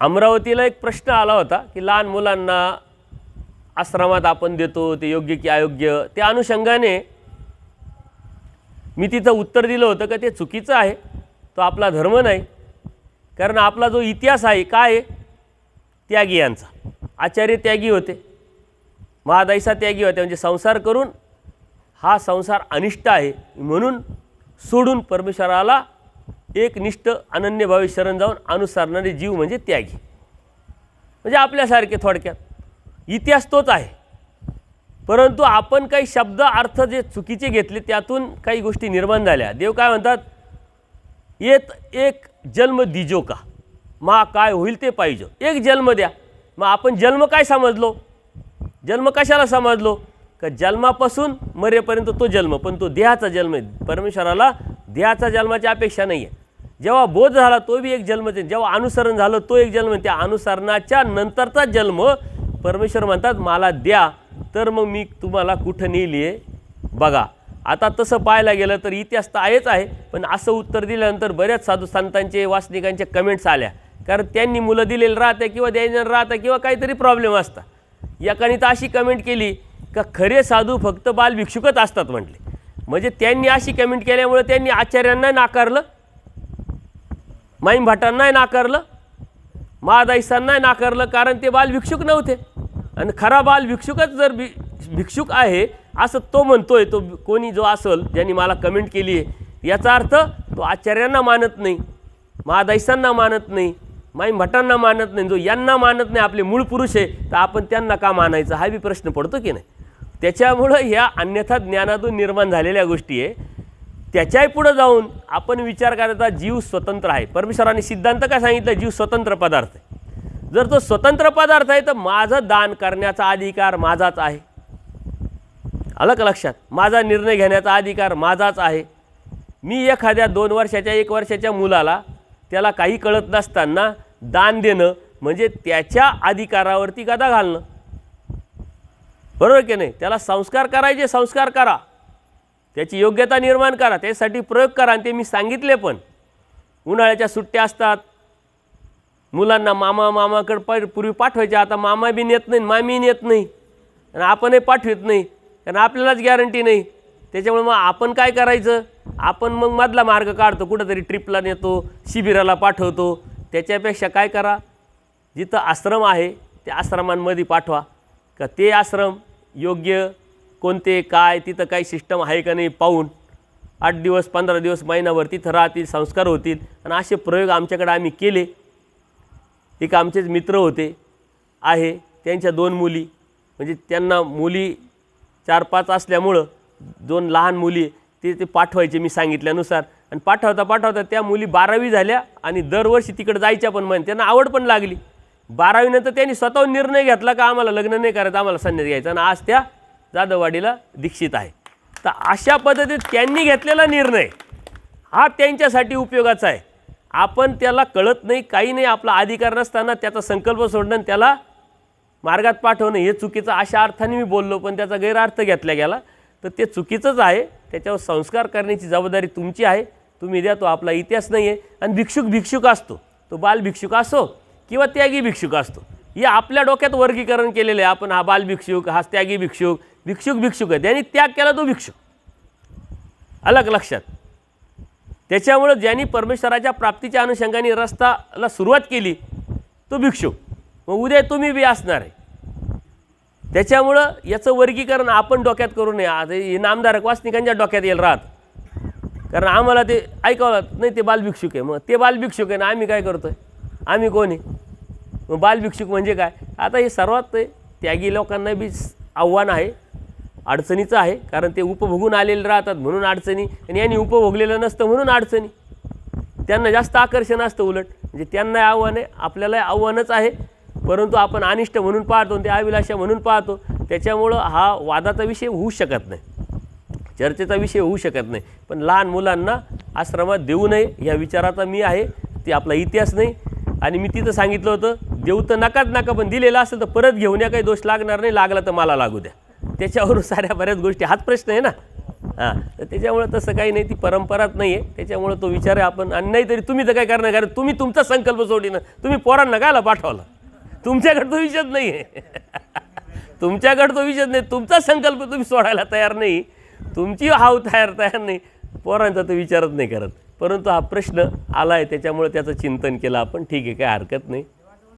अमरावतीला एक प्रश्न आला होता की लहान मुलांना आश्रमात आपण देतो ते योग्य की अयोग्य त्या अनुषंगाने मी तिथं उत्तर दिलं होतं का ते चुकीचं आहे. तो आपला धर्म नाही. कारण आपला जो इतिहास आहे काय आहे? त्यागी यांचा. आचार्य त्यागी होते. महादाईसा त्यागी होते. म्हणजे संसार करून हा संसार अनिष्ट आहे म्हणून सोडून परमेश्वराला एक निष्ठ अनन्यभावी शरण जाऊन अनुसरणारे जीव म्हणजे त्यागी. म्हणजे आपल्यासारखे थोडक्यात. इतिहास तोच आहे. परंतु आपण काही शब्द अर्थ जे चुकीचे घेतले त्यातून काही गोष्टी निर्माण झाल्या. देव काय म्हणतात? येत एक जन्म दिजो का? मा काय होईल ते पाहिजे. एक जन्म द्या. मग आपण जन्म काय समजलो? जन्म कशाला समजलो? का जन्मापासून मरेपर्यंत तो जन्म पण तो देहाचा जन्म परमेश्वराला देहाचा जन्माची अपेक्षा नाही आहे जेव्हा बोध झाला तो बी एक जन्म जेव्हा अनुसरण झालं तो एक जन्म त्या अनुसरणाच्या नंतरचा जन्म परमेश्वर म्हणतात मला द्या तर मग मी तुम्हाला कुठं नेली आहे? बघा आता तसं पाहायला गेलं तर इतिहास तर आहेच आहे पण असं उत्तर दिल्यानंतर बऱ्याच साधू संतांचे वासनिकांचे कमेंट्स आल्या. कारण त्यांनी मुलं दिलेली राहते किंवा द्यायला राहतं किंवा काहीतरी प्रॉब्लेम असता एकाने तर अशी कमेंट केली का खरे साधू फक्त बालभिक्षुकच असतात म्हटले. म्हणजे त्यांनी अशी कमेंट केल्यामुळे त्यांनी आचार्यांना नाकारलं माईम भटांनाही नाकारलं महादाईसांनाही नाकारलं कारण ते बाल भिक्षुक नव्हते. आणि खरा बाल भिक्षुकच जर भि भिक्षुक आहे असं तो म्हणतोय तो कोणी जो असेल ज्यांनी मला कमेंट केली आहे याचा अर्थ तो आचार्यांना मानत नाही महादाईसांना मानत नाही माईम भटांना मानत नाही जो यांना मानत नाही आपले मूळ पुरुष आहे तर आपण त्यांना का मानायचं? हा बी प्रश्न पडतो की नाही? त्याच्यामुळं ह्या अन्यथा ज्ञानातून निर्माण झालेल्या गोष्टी आहे. त्याच्याही पुढं जाऊन आपण विचार करायचा जीव स्वतंत्र आहे. परमेश्वराने सिद्धांत काय सांगितलं? जीव स्वतंत्र पदार्थ आहे. जर तो स्वतंत्र पदार्थ आहे तर माझं दान करण्याचा अधिकार माझाच आहे. आलं का लक्षात. माझा निर्णय घेण्याचा अधिकार माझाच आहे. मी एखाद्या दोन वर्षाच्या एक वर्षाच्या मुलाला त्याला काही कळत नसताना दान देणं म्हणजे त्याच्या अधिकारावरती गदा घालणं. बरोबर की नाही? त्याला संस्कार करायचे संस्कार करा. त्याची योग्यता निर्माण करा त्यासाठी प्रयोग करा आणि ते मी सांगितले पण. उन्हाळ्याच्या सुट्ट्या असतात. मुलांना मामा मामाकडे प पूर्वी पाठवायचे आता मामा बी नेत नाही मामी नेत नाही. आणि आपणही पाठवत नाही. कारण आपल्यालाच गॅरंटी नाही. त्याच्यामुळे मग आपण काय करायचं? आपण मग मधला मार्ग काढतो कुठंतरी ट्रिपला नेतो शिबिराला पाठवतो. त्याच्यापेक्षा काय करा? जिथं आश्रम आहे त्या आश्रमांमध्ये पाठवा. का ते आश्रम योग्य कोणते काय तिथं काही सिस्टम आहे का नाही पाहून आठ दिवस पंधरा दिवस महिनाभर तिथं राहतील संस्कार होतील. आणि असे प्रयोग आमच्याकडे आम्ही केले. एक आमचेच मित्र होते आहे. त्यांच्या दोन मुली. म्हणजे त्यांना मुली चार पाच असल्यामुळं दोन लहान मुली ते ते पाठवायचे मी सांगितल्यानुसार. आणि पाठवता पाठवता त्या मुली बारावी झाल्या आणि दरवर्षी तिकडे जायच्या पण म्हण. त्यांना आवड पण लागली. बारावीनंतर त्यांनी स्वतःहून निर्णय घेतला का आम्हाला लग्न नाही करायचं आम्हाला संन्यास घ्यायचा? आणि आज त्या जाधववाडीला दीक्षित आहे. तर अशा पद्धतीत त्यांनी घेतलेला निर्णय हा त्यांच्यासाठी उपयोगाचा आहे. आपण त्याला कळत नाही काही नाही आपला अधिकार नसताना त्याचा संकल्प सोडणं आणि त्याला मार्गात पाठवणं हे चुकीचं अशा अर्थाने मी बोललो पण त्याचा गैरअर्थ घेतला गेला. तर ते चुकीचंच आहे. त्याच्यावर संस्कार करण्याची जबाबदारी तुमची आहे. तुम्ही द्या तो आपला इतिहास नाही आहे आणि भिक्षुक भिक्षुक असतो. तो बाल भिक्षुक असो किंवा त्यागी भिक्षुक असतो. या आपल्या डोक्यात वर्गीकरण केलेलं आहे. आपण हा बाल भिक्षुक हा त्यागी भिक्षुक भिक्षुक भिक्षुक आहे. त्यांनी त्याग केला तो भिक्षुक. अलग लक्षात. त्याच्यामुळं ज्यांनी परमेश्वराच्या प्राप्तीच्या अनुषंगाने रस्ताला सुरुवात केली तो भिक्षुक. मग उद्या तुम्ही बी असणार आहे. त्याच्यामुळं याचं वर्गीकरण आपण डोक्यात करू नये. आता हे नामधारक वासनिकांच्या डोक्यात येईल राहत. कारण आम्हाला ते ऐकावं नाही ते बालभिक्षुक आहे. मग ते बालभिक्षुक आहे ना आम्ही काय करतो आहे आम्ही कोण आहे? मग बालभिक्षुक म्हणजे काय? आता हे सर्वात त्यागी लोकांना बी आव्हान आहे अडचणीचं आहे कारण ते उपभोगून आलेले राहतात म्हणून अडचणी आणि यांनी उपभोगलेलं नसतं म्हणून अडचणी. त्यांना जास्त आकर्षण असतं उलट. म्हणजे त्यांना आव्हान आहे आपल्याला आव्हानच आहे परंतु आपण अनिष्ट म्हणून पाहतो आणि ते अभिलाषा म्हणून पाहतो. त्याच्यामुळं हा वादाचा विषय होऊ शकत नाही. चर्चेचा विषय होऊ शकत नाही. पण लहान मुलांना आश्रमात देऊ नये या विचाराचा मी आहे. ते आपला इतिहास नाही. आणि मी तिथं सांगितलं होतं देऊ तर नकाच नका पण दिलेलं असेल तर परत घेऊन या काही दोष लागणार नाही लागला तर मला लागू द्या. त्याच्यावरून साऱ्या बऱ्याच गोष्टी हाच प्रश्न आहे ना. हां तर त्याच्यामुळं तसं काही नाही ती परंपराच नाही आहे. त्याच्यामुळं तो विचार आहे आपण आणि नाही तरी तुम्ही तर काय करणार? कारण तुम्ही तुमचा संकल्प सोडीनं तुम्ही पोरांना कायला पाठवला? तुमच्याकडे तो विषयच नाही आहे. तुमच्याकडे तो विषयच नाही. तुमचा संकल्प तुम्ही सोडायला तयार नाही. तुमची हाव तयार तयार नाही. पोरांचा तो विचारच नाही करत. परंतु हा प्रश्न आला आहे त्याच्यामुळे त्याचं चिंतन केलं आपण. ठीक आहे काय हरकत नाही.